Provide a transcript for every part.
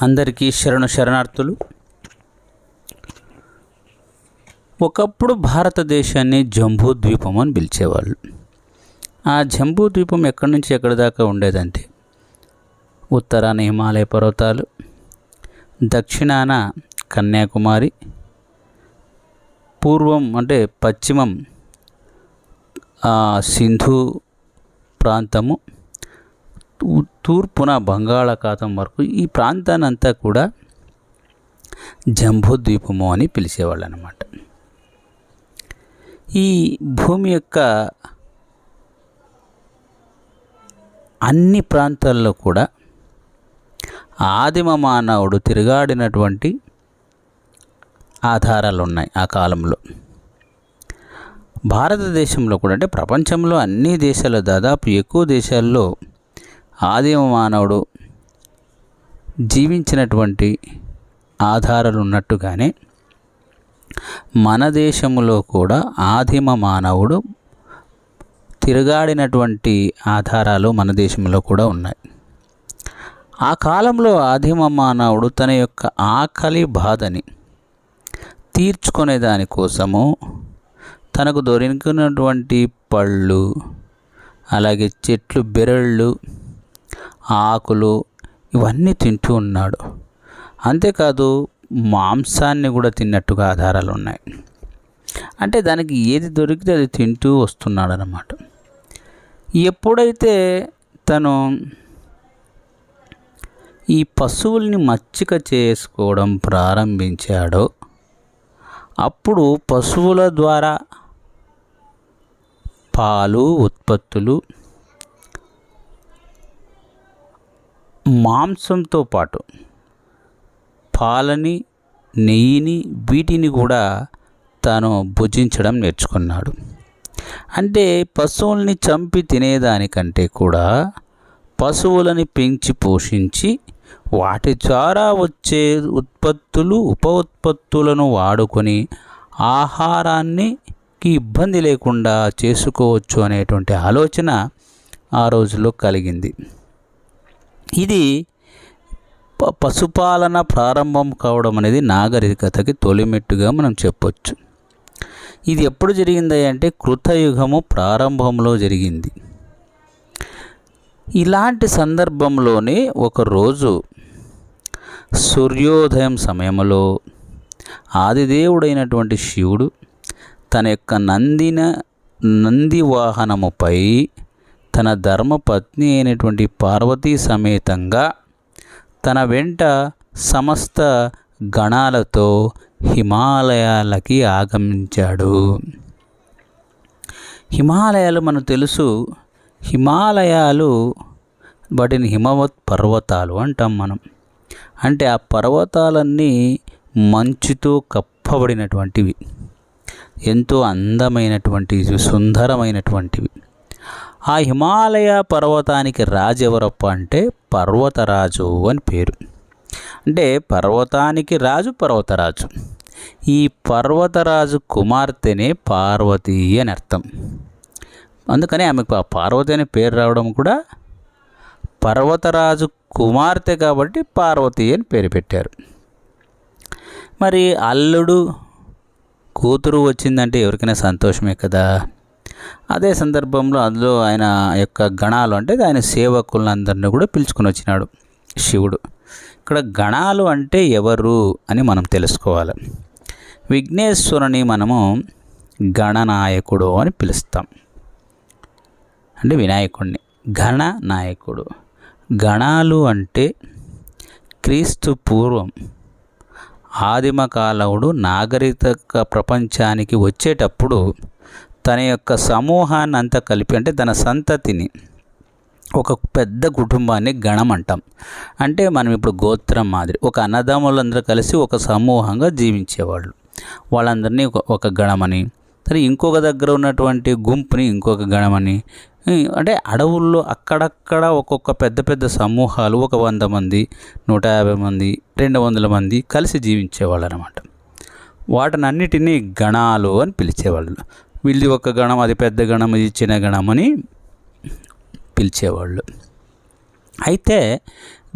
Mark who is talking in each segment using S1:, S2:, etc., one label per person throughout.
S1: అందరికీ శరణు శరణార్థులు. ఒకప్పుడు భారతదేశాన్ని జంబూ ద్వీపం అని పిలిచేవాళ్ళు. ఆ జంబూ ద్వీపం ఎక్కడి నుంచి ఎక్కడి దాకా ఉండేదంటే ఉత్తరాన హిమాలయ పర్వతాలు దక్షిణాన కన్యాకుమారి పూర్వం అంటే పశ్చిమం ఆ, సింధు ప్రాంతము తూర్పున బంగాళాఖాతం వరకు ఈ ప్రాంతాన్ని అంతా కూడా జంబూద్వీపము అని పిలిచేవాళ్ళు అనమాట ఈ భూమి యొక్క అన్ని ప్రాంతాల్లో కూడా ఆదిమ మానవుడు తిరుగాడినటువంటి ఆధారాలు ఉన్నాయి ఆ కాలంలో. భారతదేశంలో కూడా అంటే ప్రపంచంలో అన్ని దేశాల్లో దాదాపు ఎక్కువ దేశాల్లో ఆదిమ మానవుడు జీవించినటువంటి ఆధారాలు ఉన్నట్టుగానే మన దేశంలో కూడా ఆదిమ మానవుడు తిరుగాడినటువంటి ఆధారాలు మన దేశంలో కూడా ఉన్నాయి. ఆ కాలంలో ఆదిమ మానవుడు తన యొక్క ఆకలి బాధని తీర్చుకునే దానికోసము తనకు దొరికినటువంటి పళ్ళు అలాగే చెట్లు బెరళ్ళు ఆకులు ఇవన్నీ తింటూ ఉన్నాడు. అంతేకాదు మాంసాన్ని కూడా తిన్నట్టుగా ఆధారాలు ఉన్నాయి. అంటే దానికి ఏది దొరికితే అది తింటూ వస్తున్నాడు అన్నమాట ఎప్పుడైతే తను ఈ పశువుల్ని మచ్చిక చేసుకోవడం ప్రారంభించాడో అప్పుడు పశువుల ద్వారా పాలు ఉత్పత్తులు మాంసంతో పాటు పాలని నెయ్యిని వీటిని కూడా తాను భుజించడం నేర్చుకున్నాడు. అంటే పశువుల్ని చంపి తినేదానికంటే కూడా పశువులని పెంచి పోషించి వాటి ద్వారా వచ్చే ఉత్పత్తులు ఉప ఉత్పత్తులను వాడుకొని ఆహారాన్ని ఇబ్బంది లేకుండా చేసుకోవచ్చు అనేటువంటి ఆలోచన ఆ రోజుల్లో కలిగింది. ఇది ప- పశుపాలన ప్రారంభం కావడం అనేది నాగరికతకి తొలిమెట్టుగా మనం చెప్పొచ్చు. ఇది ఎప్పుడు జరిగింది అంటే కృతయుగము ప్రారంభంలో జరిగింది. ఇలాంటి సందర్భంలోనే ఒకరోజు సూర్యోదయం సమయంలో ఆదిదేవుడైనటువంటి శివుడు తన యొక్క నందిన నంది వాహనముపై తన ధర్మపత్ని అయినటువంటి పార్వతీ సమేతంగా తన వెంట సమస్త గణాలతో హిమాలయాలకి ఆగమించాడు. హిమాలయాలు మనకు తెలుసు. హిమాలయాలు వాటిని హిమవత్ పర్వతాలు అంటాం మనం. అంటే ఆ పర్వతాలన్నీ మంచుతో కప్పబడినటువంటివి. ఎంతో అందమైనటువంటివి సుందరమైనటువంటివి. ఆ హిమాలయ పర్వతానికి రాజు ఎవరప్ప అంటే పర్వతరాజు అని పేరు. అంటే పర్వతానికి రాజు పర్వతరాజు. ఈ పర్వతరాజు కుమార్తెనే పార్వతి అని అర్థం. అందుకని ఆమెకు ఆ పార్వతి అనే పేరు రావడం కూడా పర్వతరాజు కుమార్తె కాబట్టి పార్వతి అని పేరు పెట్టారు. మరి అల్లుడు కూతురు వచ్చిందంటే ఎవరికైనా సంతోషమే కదా? అదే సందర్భంలో అందులో ఆయన యొక్క గణాలు అంటే ఆయన సేవకులందరినీ కూడా పిలుచుకొని వచ్చినాడు శివుడు. ఇక్కడ గణాలు అంటే ఎవరు అని మనం తెలుసుకోవాలి. విఘ్నేశ్వరుని మనము గణనాయకుడు అని పిలుస్తాం. అంటే వినాయకుడిని గణ నాయకుడు గణాలు అంటే క్రీస్తు పూర్వం ఆదిమ కాలవుడు నాగరిక ప్రపంచానికి వచ్చేటప్పుడు తన యొక్క సమూహాన్ని అంతా కలిపి అంటే తన సంతతిని ఒక పెద్ద కుటుంబాన్ని గణం అంటాం అంటే మనం ఇప్పుడు గోత్రం మాదిరి ఒక అన్నదమ్ములందరూ కలిసి ఒక సమూహంగా జీవించేవాళ్ళు. వాళ్ళందరినీ ఒక ఒక గణమని సరే ఇంకొక దగ్గర ఉన్నటువంటి గుంపుని ఇంకొక గణమని అంటే అడవుల్లో అక్కడక్కడ ఒక్కొక్క పెద్ద పెద్ద సమూహాలు ఒక వంద మంది నూట యాభై మంది రెండు వందల మంది కలిసి జీవించేవాళ్ళు అనమాట వాటినన్నిటినీ గణాలు అని పిలిచేవాళ్ళు. వీళ్ళది ఒక గణం అది పెద్ద గణం ఇది చిన్న గణం అని పిలిచేవాళ్ళు. అయితే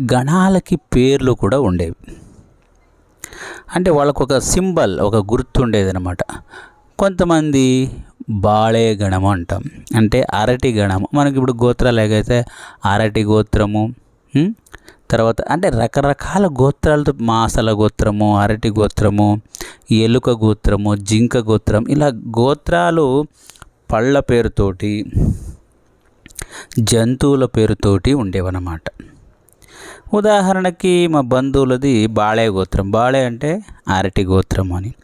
S1: గణాలకి పేర్లు కూడా ఉండేవి. అంటే వాళ్ళకు ఒక సింబల్ ఒక గుర్తు ఉండేదన్నమాట. కొంతమంది బాళే గణము అంటాం. అంటే అరటి గణము. మనకి ఇప్పుడు గోత్రాలు ఎగైతే అరటి గోత్రము తర్వాత అంటే రకరకాల గోత్రాలతో మాసల గోత్రము అరటి గోత్రము ఎలుక గోత్రము జింక గోత్రం ఇలా గోత్రాలు పళ్ళ పేరుతోటి జంతువుల పేరుతోటి ఉండేవన్నమాట. ఉదాహరణకి మా బంధువులది బాళే గోత్రం. బాళే అంటే అరటి గోత్రం అని.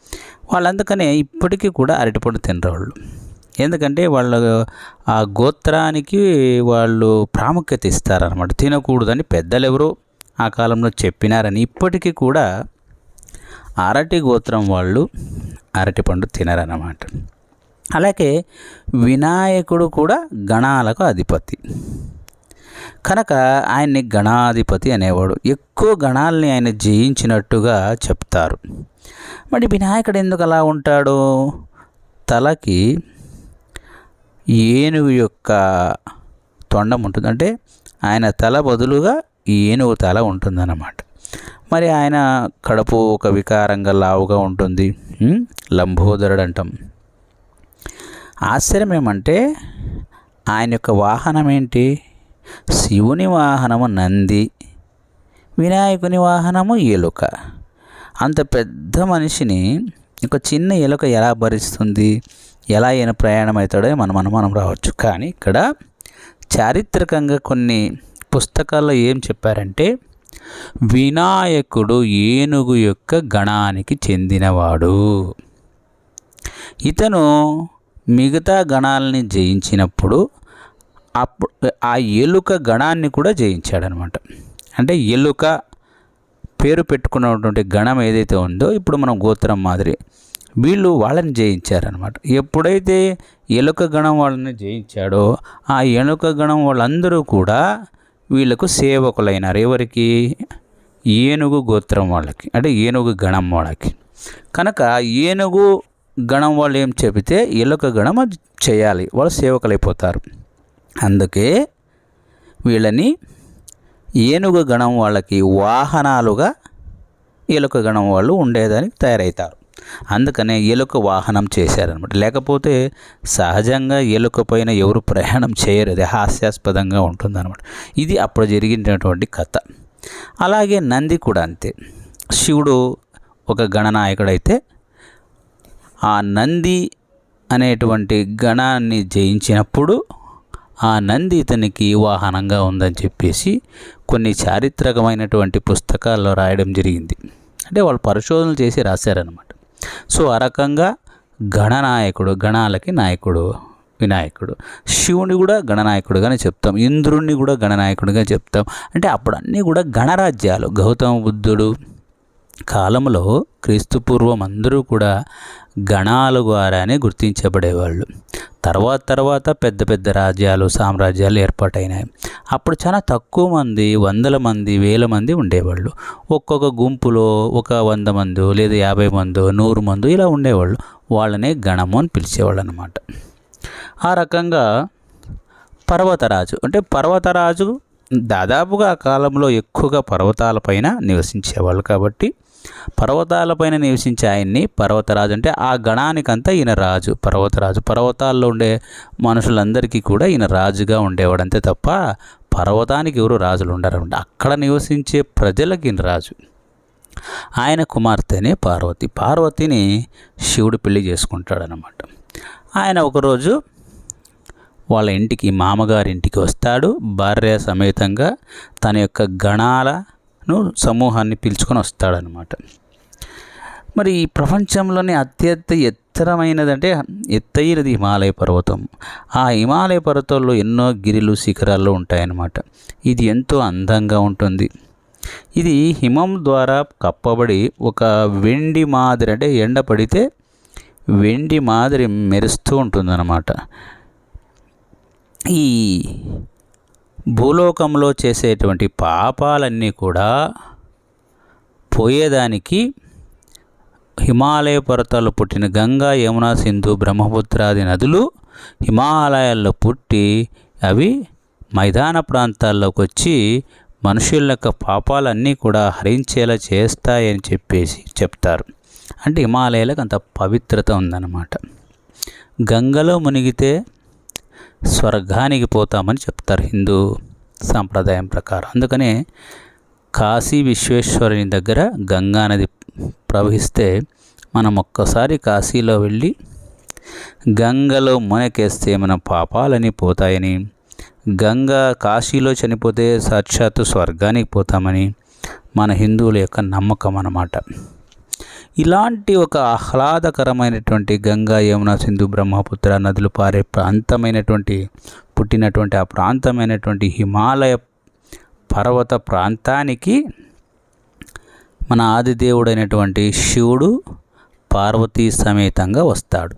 S1: వాళ్ళందుకనే ఇప్పటికీ కూడా అరటిపండు తినరాళ్ళు. ఎందుకంటే వాళ్ళ ఆ గోత్రానికి వాళ్ళు ప్రాముఖ్యత ఇస్తారనమాట తినకూడదని పెద్దలు ఎవరో ఆ కాలంలో చెప్పినారని ఇప్పటికీ కూడా అరటి గోత్రం వాళ్ళు అరటిపండు తినరన్నమాట. అలాగే వినాయకుడు కూడా గణాలకు అధిపతి. కనుక ఆయన్ని గణాధిపతి అనేవాడు. ఎక్కువ గణాలని ఆయన జయించినట్టుగా చెప్తారు. మరి వినాయకుడు ఎందుకు అలా ఉంటాడు? తలకి ఏనుగు యొక్క తొండం ఉంటుంది. అంటే ఆయన తల బదులుగా ఏనుగు తల ఉంటుందన్నమాట. మరి ఆయన కడుపు ఒక వికారంగా లావుగా ఉంటుంది. లంబోదరుడు అంటాం ఆశ్చర్యం ఏమంటే ఆయన యొక్క వాహనం ఏంటి? శివుని వాహనము నంది వినాయకుని వాహనము ఎలుక. అంత పెద్ద మనిషిని ఒక చిన్న ఎలుక ఎలా భరిస్తుంది? ఎలా ఈయన ప్రయాణం అవుతాడో మనం అనుమానం రావచ్చు. కానీ ఇక్కడ చారిత్రకంగా కొన్ని పుస్తకాల్లో ఏం చెప్పారంటే వినాయకుడు ఏనుగు యొక్క గణానికి చెందినవాడు. ఇతను మిగతా గణాలని జయించినప్పుడు అప్పుడు ఆ ఎలుక గణాన్ని కూడా జయించాడనమాట. అంటే ఎలుక పేరు పెట్టుకున్నటువంటి గణం ఏదైతే ఉందో ఇప్పుడు మనం గోత్రం మాదిరి వీళ్ళు వాళ్ళని జయించారనమాట ఎప్పుడైతే ఎలుక గణం వాళ్ళని జయించాడో ఆ ఎలుక గణం వాళ్ళందరూ కూడా వీళ్ళకు సేవకులైనారు. ఎవరికి? ఏనుగు గోత్రం వాళ్ళకి అంటే ఏనుగు గణం వాళ్ళకి. కనుక ఏనుగు గణం వాళ్ళు ఏం చెబితే ఎలుక గణం చేయాలి వాళ్ళు సేవకులైపోతారు. అందుకే వీళ్ళని ఏనుగు గణం వాళ్ళకి వాహనాలుగా ఎలుక గణం వాళ్ళు ఉండేదానికి తయారవుతారు అందుకనే ఎలుక వాహనం చేశారనమాట లేకపోతే సహజంగా ఎలుక పైన ఎవరు ప్రయాణం చేయరు. అది హాస్యాస్పదంగా ఉంటుందన్నమాట. ఇది అప్పుడు జరిగినటువంటి కథ. అలాగే నంది కూడా అంతే. శివుడు ఒక గణనాయకుడైతే ఆ నంది అనేటువంటి గణాన్ని జయించినప్పుడు ఆ నంది ఇతనికి వాహనంగా ఉందని చెప్పేసి కొన్ని చారిత్రకమైనటువంటి పుస్తకాల్లో రాయడం జరిగింది. అంటే వాళ్ళు పరిశోధనలు చేసి రాశారనమాట సో ఆ రకంగా గణనాయకుడు గణాలకి నాయకుడు వినాయకుడు. శివుని కూడా గణనాయకుడుగానే చెప్తాం. ఇంద్రుణ్ణి కూడా గణనాయకుడిగా చెప్తాం. అంటే అప్పుడు అన్నీ కూడా గణరాజ్యాలు. గౌతమ బుద్ధుడు కాలంలో క్రీస్తుపూర్వం అందరూ కూడా గణాల ద్వారానే గుర్తించబడేవాళ్ళు. తర్వాత తర్వాత పెద్ద పెద్ద రాజ్యాలు సామ్రాజ్యాలు ఏర్పాటైనాయి. అప్పుడు చాలా తక్కువ మంది వందల మంది వేల మంది ఉండేవాళ్ళు. ఒక్కొక్క గుంపులో ఒక వంద మందో లేదా యాభై మందో నూరు మందు ఇలా ఉండేవాళ్ళు. వాళ్ళనే గణము అని పిలిచేవాళ్ళు అనమాట ఆ రకంగా పర్వతరాజు అంటే పర్వతరాజు దాదాపుగా ఆ కాలంలో ఎక్కువగా పర్వతాలపైన నివసించేవాళ్ళు కాబట్టి పర్వతాలపైన నివసించే ఆయన్ని పర్వతరాజు అంటే ఆ గణానికంతా ఈయన రాజు పర్వతరాజు. పర్వతాల్లో ఉండే మనుషులందరికీ కూడా ఈయన రాజుగా ఉండేవాడు అంతే తప్ప పర్వతానికి ఎవరు రాజులు ఉండరన్నమాట అక్కడ నివసించే ప్రజలకి ఈయన రాజు. ఆయన కుమార్తెనే పార్వతి. పార్వతిని శివుడు పెళ్ళి చేసుకుంటాడనమాట ఆయన ఒకరోజు వాళ్ళ ఇంటికి మామగారి ఇంటికి వస్తాడు. భార్య సమేతంగా తన యొక్క గణాల ను సమూహాన్ని పిలుచుకొని వస్తాడనమాట. మరి ఈ ప్రపంచంలోనే అత్యంత ఎత్తరమైనదంటే ఎత్తైనది హిమాలయ పర్వతం. ఆ హిమాలయ పర్వతంలో ఎన్నో గిరిలు శిఖరాలు ఉంటాయన్నమాట. ఇది ఎంతో అందంగా ఉంటుంది. ఇది హిమం ద్వారా కప్పబడి ఒక వెండి మాదిరి అంటే ఎండ పడితే వెండి మాదిరి మెరుస్తూ ఉంటుందన్నమాట. ఈ భూలోకంలో చేసేటువంటి పాపాలన్నీ కూడా పోయేదానికి హిమాలయ పర్వతాలు పుట్టిన గంగా యమున సింధు బ్రహ్మపుత్రాది నదులు హిమాలయాల్లో పుట్టి అవి మైదాన ప్రాంతాల్లోకి వచ్చి మనుషుల యొక్క పాపాలన్నీ కూడా హరించేలా చేస్తాయని చెప్పేసి చెప్తారు. అంటే హిమాలయాలకు అంత పవిత్రత ఉందన్నమాట. గంగలో మునిగితే స్వర్గానికి పోతామని చెప్తారు హిందూ సాంప్రదాయం ప్రకారం. అందుకనే కాశీ విశ్వేశ్వరుని దగ్గర గంగా నది ప్రవహిస్తే మనం ఒక్కసారి కాశీలో వెళ్ళి గంగలో మునకేస్తే మన పాపాలని పోతాయని గంగా కాశీలో చనిపోతే సాక్షాత్తు స్వర్గానికి పోతామని మన హిందువుల యొక్క నమ్మకం అన్నమాట. ఇలాంటి ఒక ఆహ్లాదకరమైనటువంటి గంగా యమున సింధు బ్రహ్మపుత్ర నదులు పారే ప్రాంతమైనటువంటి పుట్టినటువంటి ఆ ప్రాంతమైనటువంటి హిమాలయ పర్వత ప్రాంతానికి మన ఆదిదేవుడైనటువంటి శివుడు పార్వతీ సమేతంగా వస్తాడు.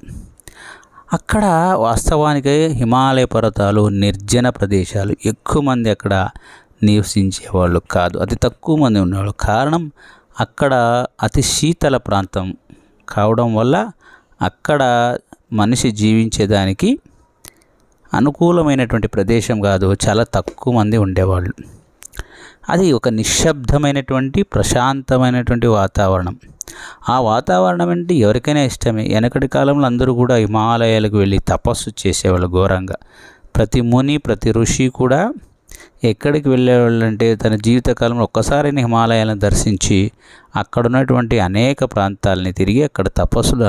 S1: అక్కడ వాస్తవానికి హిమాలయ పర్వతాలు నిర్జన ప్రదేశాలు. ఎక్కువ మంది అక్కడ నివసించేవాళ్ళు కాదు. అతి తక్కువ మంది ఉన్నవాళ్ళు. కారణం అక్కడ అతి శీతల ప్రాంతం కావడం వల్ల అక్కడ మనిషి జీవించేదానికి అనుకూలమైనటువంటి ప్రదేశం కాదు. చాలా తక్కువ మంది ఉండేవాళ్ళు. అది ఒక నిశ్శబ్దమైనటువంటి ప్రశాంతమైనటువంటి వాతావరణం. ఆ వాతావరణం అంటే ఎవరికైనా ఇష్టమే. వెనకటి కాలంలో అందరూ కూడా హిమాలయాలకు వెళ్ళి తపస్సు చేసేవాళ్ళు ఘోరంగా. ప్రతి ముని ప్రతి ఋషి కూడా ఎక్కడికి వెళ్ళేవాళ్ళంటే తన జీవితకాలంలో ఒక్కసారైన హిమాలయాలను దర్శించి అక్కడ ఉన్నటువంటి అనేక ప్రాంతాలని తిరిగి అక్కడ తపస్సులు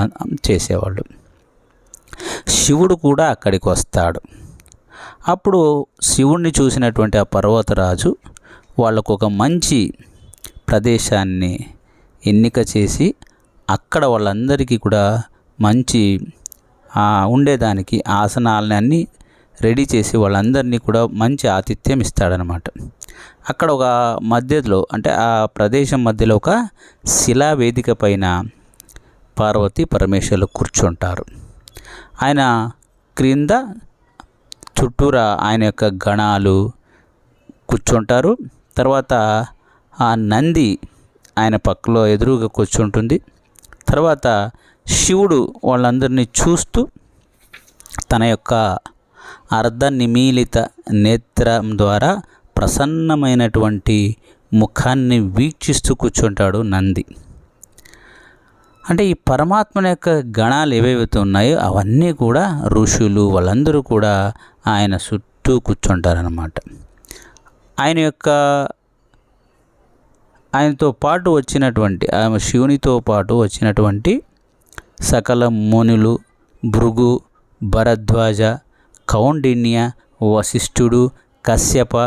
S1: చేసేవాళ్ళు. శివుడు కూడా అక్కడికి వస్తాడు. అప్పుడు శివుణ్ణి చూసినటువంటి ఆ పర్వతరాజు వాళ్ళకు ఒక మంచి ప్రదేశాన్ని ఎన్నిక చేసి అక్కడ వాళ్ళందరికీ కూడా మంచి ఉండేదానికి ఆసనాలని అన్నీ రెడీ చేసి వాళ్ళందరినీ కూడా మంచి ఆతిథ్యం ఇస్తాడనమాట అక్కడ ఒక మధ్యలో అంటే ఆ ప్రదేశం మధ్యలో ఒక శిలా వేదిక పైన పార్వతి పరమేశ్వరులు కూర్చుంటారు. ఆయన క్రింద చుట్టూరా ఆయన యొక్క గణాలు కూర్చుంటారు. తర్వాత ఆ నంది ఆయన పక్కలో ఎదురుగా కూర్చుంటుంది. తర్వాత శివుడు వాళ్ళందరినీ చూస్తూ తన యొక్క అర్ధనిమీలిత నేత్రం ద్వారా ప్రసన్నమైనటువంటి ముఖాన్ని వీక్షిస్తూ కూర్చుంటాడు నంది. అంటే ఈ పరమాత్మ యొక్క గణాలు ఏవేవైతే ఉన్నాయో అవన్నీ కూడా ఋషులు వాళ్ళందరూ కూడా ఆయన చుట్టూ కూర్చుంటారనమాట ఆయన యొక్క ఆయనతో పాటు వచ్చినటువంటి ఆమె శివునితో పాటు వచ్చినటువంటి సకల మునులు భృగు భరద్వాజ కౌండిన్య వశిష్ఠుడు కశ్యప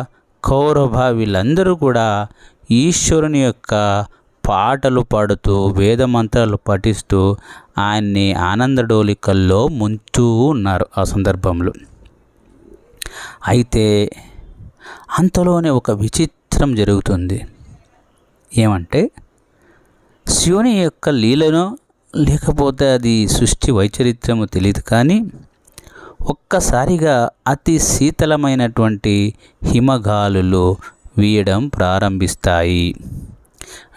S1: కౌరభ వీళ్ళందరూ కూడా ఈశ్వరుని యొక్క పాటలు పాడుతూ వేదమంత్రాలు పఠిస్తూ ఆయన్ని ఆనందడోలికల్లో ముంచూ ఉన్నారు ఆ సందర్భంలో. అయితే అంతలోనే ఒక విచిత్రం జరుగుతుంది. ఏమంటే శివుని యొక్క లీలను లేకపోతే అది సృష్టి వైచరిత్రము తెలియదు కానీ ఒక్కసారిగా అతి శీతలమైనటువంటి హిమగాలులు వీయడం ప్రారంభిస్తాయి.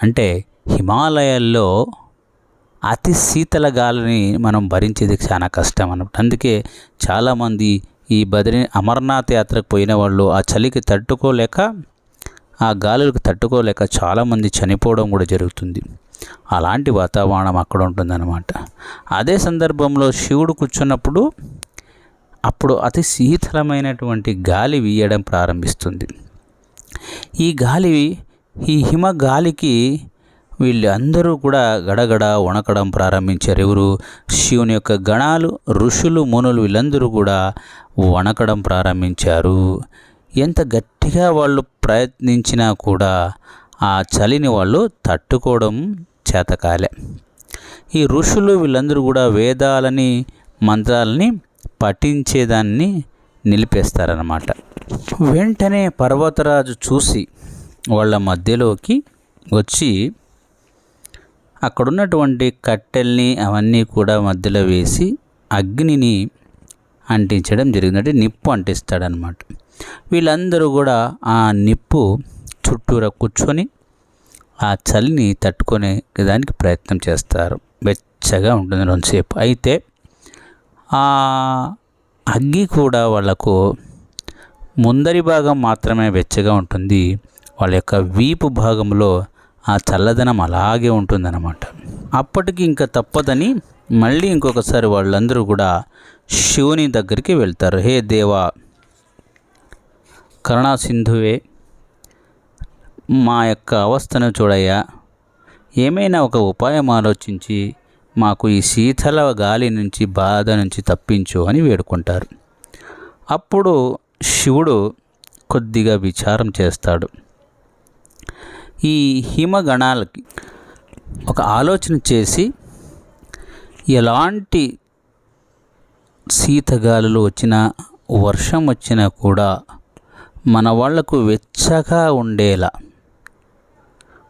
S1: అంటే హిమాలయాల్లో అతి శీతల గాలిని మనం భరించేది చాలా కష్టం అన్నమాట. అందుకే చాలామంది ఈ బదిరి అమర్నాథ్ యాత్రకు పోయిన వాళ్ళు ఆ చలికి తట్టుకోలేక ఆ గాలులకు తట్టుకోలేక చాలామంది చనిపోవడం కూడా జరుగుతుంది. అలాంటి వాతావరణం అక్కడ ఉంటుందన్నమాట. అదే సందర్భంలో శివుడు కూర్చున్నప్పుడు అప్పుడు అతి శీతలమైనటువంటి గాలి వీయడం ప్రారంభిస్తుంది. ఈ గాలి ఈ హిమ గాలికి వీళ్ళందరూ కూడా గడగడ వణకడం ప్రారంభించారు. ఎవరు? శివుని యొక్క గణాలు ఋషులు మునులు వీళ్ళందరూ కూడా వణకడం ప్రారంభించారు. ఎంత గట్టిగా వాళ్ళు ప్రయత్నించినా కూడా ఆ చలిని వాళ్ళు తట్టుకోవడం చేతకాలే. ఈ ఋషులు వీళ్ళందరూ కూడా వేదాలని మంత్రాలని పఠించేదాన్ని నిలిపేస్తారన్నమాట. వెంటనే పర్వతరాజు చూసి వాళ్ళ మధ్యలోకి వచ్చి అక్కడున్నటువంటి కట్టెల్ని అవన్నీ కూడా మధ్యలో వేసి అగ్నిని అంటించడం జరిగిందంటే నిప్పు అంటిస్తాడనమాట వీళ్ళందరూ కూడా ఆ నిప్పు చుట్టూరా కూర్చొని ఆ చలిని తట్టుకునే దానికి ప్రయత్నం చేస్తారు. వెచ్చగా ఉంటుంది రెండుసేపు అయితే ఆ అగ్గి కూడా వాళ్ళకు ముందరి భాగం మాత్రమే వెచ్చగా ఉంటుంది. వాళ్ళ యొక్క వీపు భాగంలో ఆ చల్లదనం అలాగే ఉంటుందన్నమాట. అప్పటికి ఇంకా తప్పదని మళ్ళీ ఇంకొకసారి వాళ్ళందరూ కూడా శివుని దగ్గరికి వెళ్తారు. హే దేవా కరుణా సింధువే మా యొక్క అవస్థను చూడయ్యా. ఏమైనా ఒక ఉపాయం ఆలోచించి మాకు ఈ శీతల గాలి నుంచి బాధ నుంచి తప్పించు అని వేడుకుంటారు. అప్పుడు శివుడు కొద్దిగా విచారం చేస్తాడు. ఈ హిమగణాలకి ఒక ఆలోచన చేసి ఎలాంటి శీతగాలులు వచ్చినా వర్షం వచ్చినా కూడా మన వాళ్ళకు వెచ్చగా ఉండేలా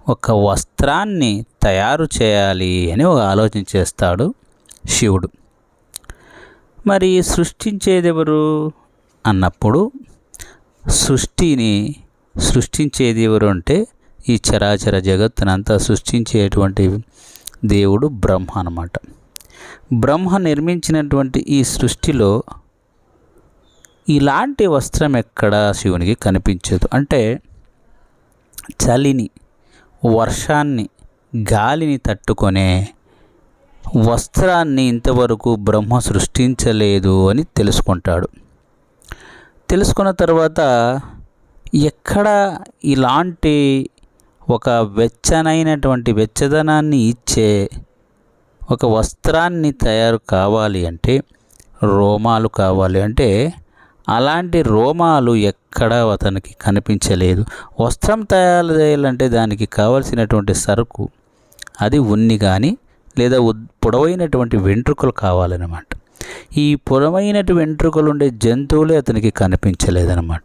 S1: ఒక వస్త్రాన్ని తయారు చేయాలి అని ఒక ఆలోచన చేస్తాడు శివుడు. మరి సృష్టించేదెవరు? అన్నప్పుడు సృష్టిని సృష్టించేది ఎవరు అంటే ఈ చరాచర జగత్తునంతా సృష్టించేటువంటి దేవుడు బ్రహ్మ అన్నమాట. బ్రహ్మ నిర్మించినటువంటి ఈ సృష్టిలో ఇలాంటి వస్త్రం ఎక్కడ శివునికి కనిపించదు. అంటే చలిని వర్షాన్ని గాలిని తట్టుకొనే వస్త్రాన్ని ఇంతవరకు బ్రహ్మ సృష్టించలేదు అని తెలుసుకుంటాడు. తెలుసుకున్న తర్వాత ఎక్కడ ఇలాంటి ఒక వెచ్చనైనటువంటి వెచ్చదనాన్ని ఇచ్చే ఒక వస్త్రాన్ని తయారు కావాలి అంటే రోమాలు కావాలి అంటే అలాంటి రోమాలు ఎక్కడ అతనికి కనిపించలేదు. వస్త్రం తయారు చేయాలంటే దానికి కావలసినటువంటి సరుకు అది ఉన్ని కానీ లేదా పొడవైనటువంటి వెంట్రుకలు కావాలన్నమాట. ఈ పొడవైనటు వెంట్రుకలు ఉండే జంతువులే అతనికి కనిపించలేదన్నమాట.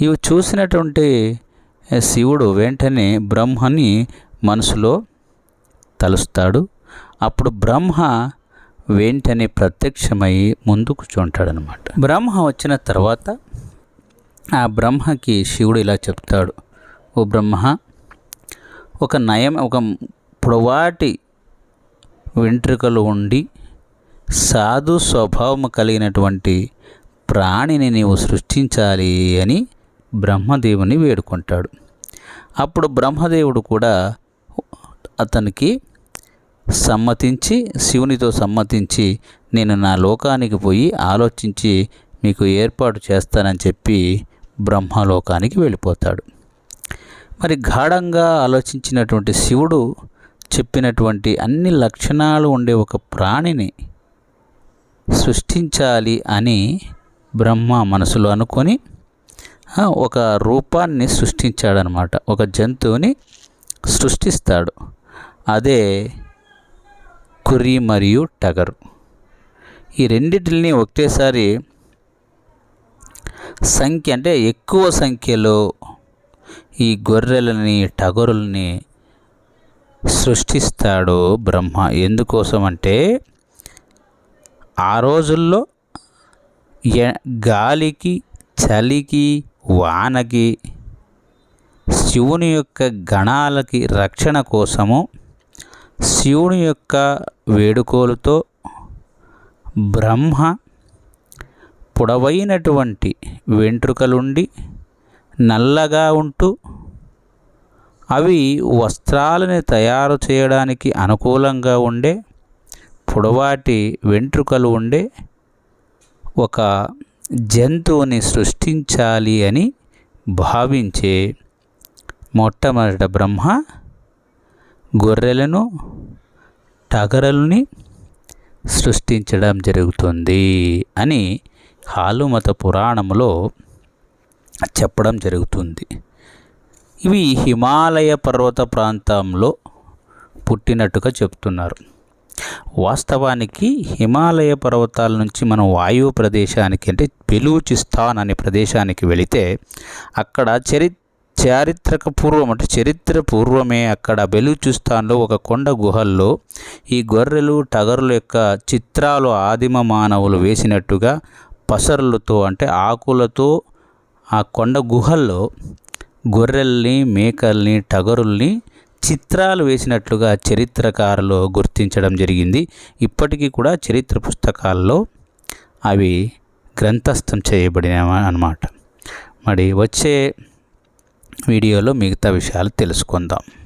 S1: ఇవి చూసినటువంటి శివుడు వెంటనే బ్రహ్మని మనసులో తలుస్తాడు. అప్పుడు బ్రహ్మ వెంటనే ప్రత్యక్షమై ముందుకు చూంటాడనమాట బ్రహ్మ వచ్చిన తర్వాత ఆ బ్రహ్మకి శివుడు ఇలా చెప్తాడు. ఓ బ్రహ్మ ఒక నయం ఒక పొడవాటి వెంట్రుకలు ఉండి సాధు స్వభావం కలిగినటువంటి ప్రాణిని నీవు సృష్టించాలి అని బ్రహ్మదేవుని వేడుకుంటాడు. అప్పుడు బ్రహ్మదేవుడు కూడా అతనికి సమ్మతించి శివునితో సమ్మతించి నేను నా లోకానికి పోయి ఆలోచించి మీకు ఏర్పాటు చేస్తానని చెప్పి బ్రహ్మలోకానికి వెళ్ళిపోతాడు. మరి గాఢంగా ఆలోచించినటువంటి శివుడు చెప్పినటువంటి అన్ని లక్షణాలు ఉండే ఒక ప్రాణిని సృష్టించాలి అని బ్రహ్మ మనసులో అనుకొని ఒక రూపాన్ని సృష్టించాడనమాట. ఒక జంతువుని సృష్టిస్తాడు. అదే కురి మరియు టగరు. ఈ రెండింటిని ఒకేసారి సంఖ్య అంటే ఎక్కువ సంఖ్యలో ఈ గొర్రెలని టగరుల్ని సృష్టిస్తాడో బ్రహ్మ. ఎందుకోసం అంటే ఆ రోజుల్లో గాలికి చలికి వానకి శివుని యొక్క గణాలకి రక్షణ కోసము శివుని యొక్క వేడుకోలుతో బ్రహ్మ పొడవైనటువంటి వెంట్రుకలుండి నల్లగా ఉంటూ అవి వస్త్రాలని తయారు చేయడానికి అనుకూలంగా ఉండే పొడవాటి వెంట్రుకలు ఉండే ఒక జంతువుని సృష్టించాలి అని భావించే మొట్టమొదట బ్రహ్మ గొర్రెలను టగరల్ని సృష్టించడం జరుగుతుంది అని హాలుమత పురాణంలో చెప్పడం జరుగుతుంది. ఇవి హిమాలయ పర్వత ప్రాంతంలో పుట్టినట్టుగా చెప్తున్నారు. వాస్తవానికి హిమాలయ పర్వతాల నుంచి మనం వాయువు ప్రదేశానికి అంటే బెలూచిస్తాన్ అనే ప్రదేశానికి వెళితే అక్కడ చరి చారిత్రక పూర్వం అంటే చరిత్ర పూర్వమే అక్కడ బెలూచిస్తాన్లో ఒక కొండ గుహల్లో ఈ గొర్రెలు టగరుల యొక్క చిత్రాలు ఆదిమ మానవులు వేసినట్టుగా పసర్లతో అంటే ఆకులతో ఆ కొండ గుహల్లో గొర్రెల్ని మేకల్ని టగరుల్ని చిత్రాలు వేసినట్లుగా చరిత్రకారులు గుర్తించడం జరిగింది. ఇప్పటికీ కూడా చరిత్ర పుస్తకాల్లో అవి గ్రంథస్థం చేయబడిన అన్నమాట. మరి వచ్చే వీడియోలో మిగతా విషయాలు తెలుసుకుందాం.